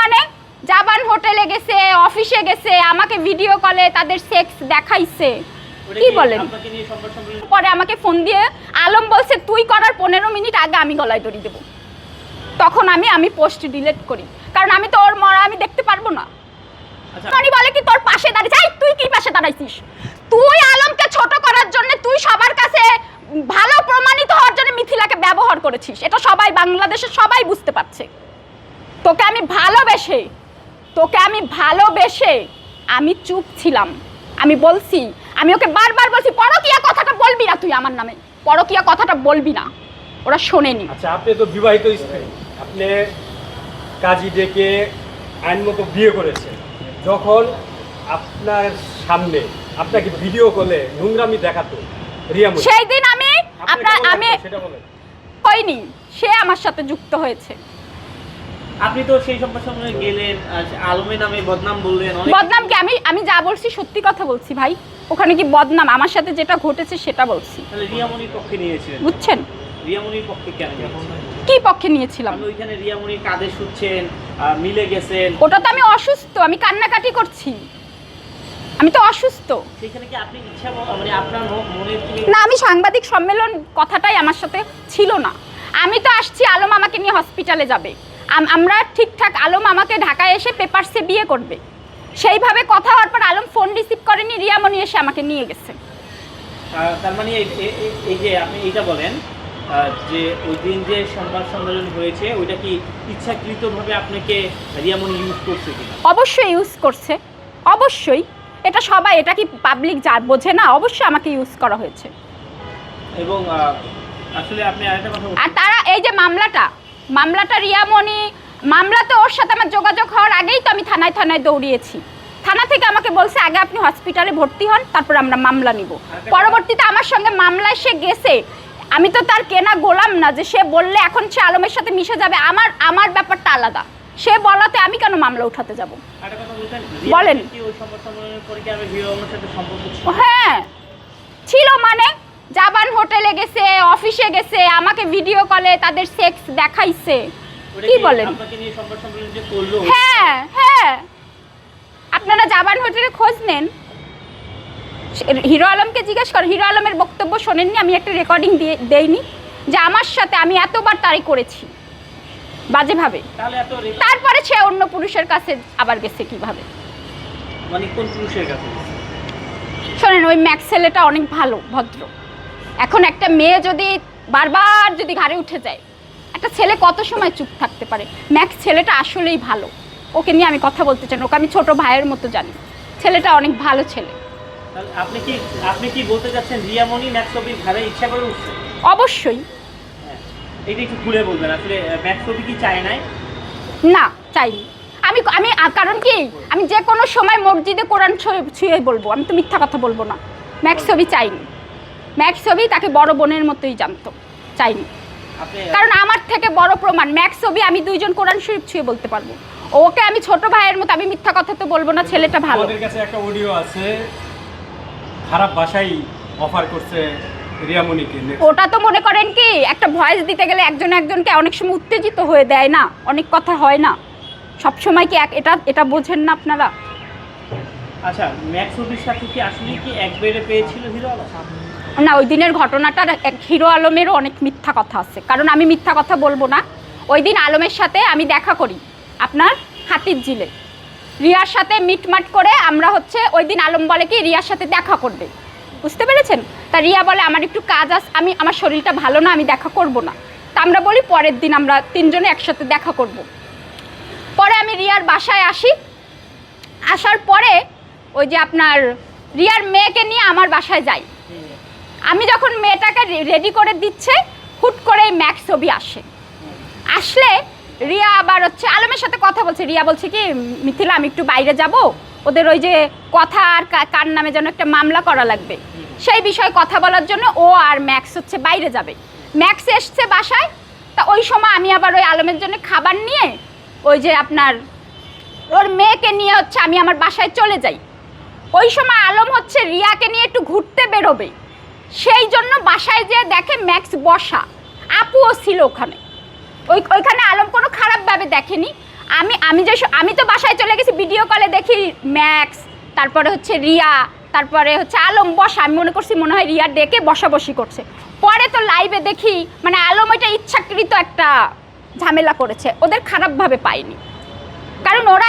মানে জাবান হোটেলে গেছে অফিসে গেছে আমাকে ভিডিও কলে তাদের সেক্স দেখাইছে। কি বলেন? পরে আমাকে ফোন দিয়ে আলম বলছে তুই করার পনেরো মিনিট আগে আমি গলায় দড়ি দেবো। তখন আমি আমি পোস্ট ডিলিট করি। কারণ আমি তো ওর মরা আমি দেখতে পারব না। আচ্ছা। টনি বলে কি তোর পাশে দাঁড়িয়ে তুই কি পাশে দাঁড়াইছিস? তুই আলমকে ছোট করার জন্য তুই সবার কাছে ভালো প্রমাণিত হওয়ার জন্য মিথিলাকে ব্যবহার করেছিস। এটা সবাই বাংলাদেশের সবাই বুঝতে পারছে। তোকে আমি ভালোবেসে তোকে আমি ভালোবেসে আমি চুপ ছিলাম। আমি বলছি আমি ওকে বারবার বলছি পরকিয়া কথাটা বলবি না তুই আমার নামে। পরকিয়া কথাটা বলবি না। ওরা শোনেনি। আচ্ছা আপনি তো বিবাহিত স্ত্রী। আপনি কাজী ডেকে আইন মতো বিয়ে করেছেন। যখন আপনার সামনে আপনাকে ভিডিও কলে নোংরামি দেখাতো রিয়ামুল সেই দিন আমি আপনার আমি হয়নি। সে আমার সাথে যুক্ত হয়েছে। আপনি তো সেই সম্মেলনে গেলেন আহ, আলমের নামে বদনাম বললেন বদনাম কি? আমি আমি যা বলছি সত্যি কথা বলছি ভাই। ওখানে কি বদনাম? আমার সাথে যেটা ঘটেছে সেটা বলছি। তাহলে রিয়ামনির পক্ষে নিয়েছিলেন। বুঝছেন? রিয়ামনির পক্ষে কেন নিয়েছিলেন? কি পক্ষে নিয়েছিলাম? আপনি ওইখানে রিয়ামনির কাঁধে শুচ্ছেন মিলে গেছেন। ওটা তো আমি অসুস্থ আমি কান্নাকাটি করছি। আমি তো অসুস্থ। সেখানে কি আপনি ইচ্ছা মানে আপনার ম- মনের থেকে না আমি সাংবাদিক সম্মেলন কথাটাই আমার সাথে ছিল না। আমি তো আসছি আলম আমাকে নিয়ে হসপিটালে যাবে। আম- আমরা ঠিকঠাক আলম আমাকে ঢাকায় এসে পেপারসে বিয়ে করবে। সেইভাবে কথা হওয়ার পর আলম ফোন রিসিভ করেনি রিয়ামণি এসে আমাকে নিয়ে গেছে। তার মানে এই- যে আপনি এইটা বলেন যে ওই দিন যে সংবাদ সম্মেলন হয়েছে ওইটা কি ইচ্ছাকৃতভাবে আপনাকে রিয়ামনি ইউজ করছে অবশ্যই ইউজ করছে। অবশ্যই। এটা সবাই এটা কি পাবলিক যা বোঝে না অবশ্যই আমাকে ইউজ করা হয়েছে। এবং আসলে আপনি আরেকটা কথা আর তারা এই যে মামলাটা মামলাটা রিয়ামণি মামলাতে ওর সাথে আমার যোগাযোগ হওয়ার আগেই তো আমি থানায় থানায় দৌড়িয়েছি। থানা থেকে আমাকে বলছে আগে আপনি হসপিটালে ভর্তি হন তারপর আমরা মামলা নিব। পরবর্তীতে আমার সঙ্গে মামলায় সে গেছে। আমি তো তার কেনা গোলাম না যে সে বললে এখন সে আলমের সাথে মিশে যাবে। আমার আমার ব্যাপারটা আলাদা। সে বলাতে আমি কেন মামলা উঠাতে যাব? বলেন। হ্যাঁ। ছিল মানে জাবান হোটেলে গেছে অফিসে গেছে আমাকে ভিডিও কলে তাদের সেক্স দেখাইছে। কি বলেন? হ্যাঁ হ্যাঁ। আপনারা জাবান হোটেলে খোঁজ নেন। হিরো আলমকে জিজ্ঞেস কর হিরো আলমের বক্তব্য শোনেননি আমি একটা রেকর্ডিং দিয়ে দেইনি যে আমার সাথে আমি এতবার তারই করেছি। বাজেভাবে তারপরে সে অন্য পুরুষের কাছে আবার গেছে কীভাবে? মানে শোনেন ওই ম্যাক্স ছেলেটা অনেক ভালো ভদ্র। এখন একটা মেয়ে যদি বারবার যদি ঘাড়ে উঠে যায় একটা ছেলে কত সময় চুপ থাকতে পারে? ম্যাক্স ছেলেটা আসলেই ভালো। ওকে নিয়ে আমি কথা বলতে চাই ওকে আমি ছোট ভাইয়ের মতো জানি। ছেলেটা অনেক ভালো ছেলে। আপনি কি আপনি কি বলতে চাচ্ছেন রিয়ামনি ম্যাক্স ছবির ঘাড়ে ইচ্ছা করে উঠছে? অবশ্যই। হ্যাঁ এটা একটু খুলে বলবেন আসলে ম্যাক্স ছবি কি চায় নাই? না চাইনি। আমি আমি কারণ কি? আমি যে কোনো সময় মসজিদে কোরআন ছুঁয়ে- ছুঁয়ে বলব আমি তো মিথ্যা কথা বলব না। ম্যাক্স ছবি চাইনি। ম্যাক্স ছবি তাকে বড় বোনের মতোই জানতো চাইনি। কারণ আমার থেকে বড় প্রমাণ ম্যাক্স ছবি আমি দুইজন কোরআন শরীফ ছুঁয়ে বলতে পারব। ওকে আমি ছোট ভাইয়ের মতো আমি মিথ্যা কথা তো বলব না ছেলেটা ভালো। কাছে একটা অডিও আছে খারাপ ভাষাই অফার করছে ওটা তো মনে করেন কি একটা ভয়েস দিতে গেলে একজন একজনকে অনেক সময় উত্তেজিত হয়ে দেয় না অনেক কথা হয় না। সব সময় কি এক এটা এটা বোঝেন না আপনারা? আচ্ছা ম্যাক্স ছবির সাথে কি আসলে কি এক বেড়ে পেয়েছিল হিরো? না, ওই দিনের ঘটনাটার এক হিরো আলমেরও অনেক মিথ্যা কথা আছে। কারণ আমি মিথ্যা কথা বলব না। ওই দিন আলমের সাথে আমি দেখা করি, আপনার হাতির জিলে রিয়ার সাথে মিটমাট করে আমরা হচ্ছে ওই দিন আলম বলে কি, রিয়ার সাথে দেখা করবে। বুঝতে পেরেছেন? তা রিয়া বলে, আমার একটু কাজ আস, আমি, আমার শরীরটা ভালো না, আমি দেখা করব না। তা আমরা বলি, পরের দিন আমরা তিনজনে একসাথে দেখা করব। পরে আমি রিয়ার বাসায় আসি। আসার পরে ওই যে আপনার রিয়ার মেয়েকে নিয়ে আমার বাসায় যাই। আমি যখন মেয়েটাকে রেডি করে দিচ্ছে, হুট করে ম্যাক্স ছবি আসে। আসলে রিয়া আবার হচ্ছে, আলমের সাথে কথা বলছে। রিয়া বলছে কি, মিথিলা, আমি একটু বাইরে যাব। ওদের ওই যে কথা আর কার নামে যেন একটা মামলা করা লাগবে। সেই বিষয়ে কথা বলার জন্য ও আর ম্যাক্স হচ্ছে বাইরে যাবে। ম্যাক্স এসছে বাসায়। তা ওই সময় আমি আবার ওই আলমের জন্য খাবার নিয়ে ওই যে আপনার ওর মেয়েকে নিয়ে হচ্ছে আমি আমার বাসায় চলে যাই। ওই সময় আলম হচ্ছে রিয়াকে নিয়ে একটু ঘুরতে বেরোবে। সেই জন্য বাসায় যেয়ে দেখে ম্যাক্স বসা। আপুও ছিল ওখানে। ওই ওইখানে আলম কোনো খারাপভাবে দেখেনি। আমি আমি যে আমি তো বাসায় চলে গেছি ভিডিও কলে দেখি ম্যাক্স, তারপরে হচ্ছে রিয়া, তারপরে হচ্ছে আলম বসা। আমি মনে করছি মনে হয় রিয়া ডেকে বসাবসি করছে। পরে তো লাইভে দেখি মানে আলম এটা ইচ্ছাকৃত একটা ঝামেলা করেছে। ওদের খারাপভাবে পাইনি। কারণ ওরা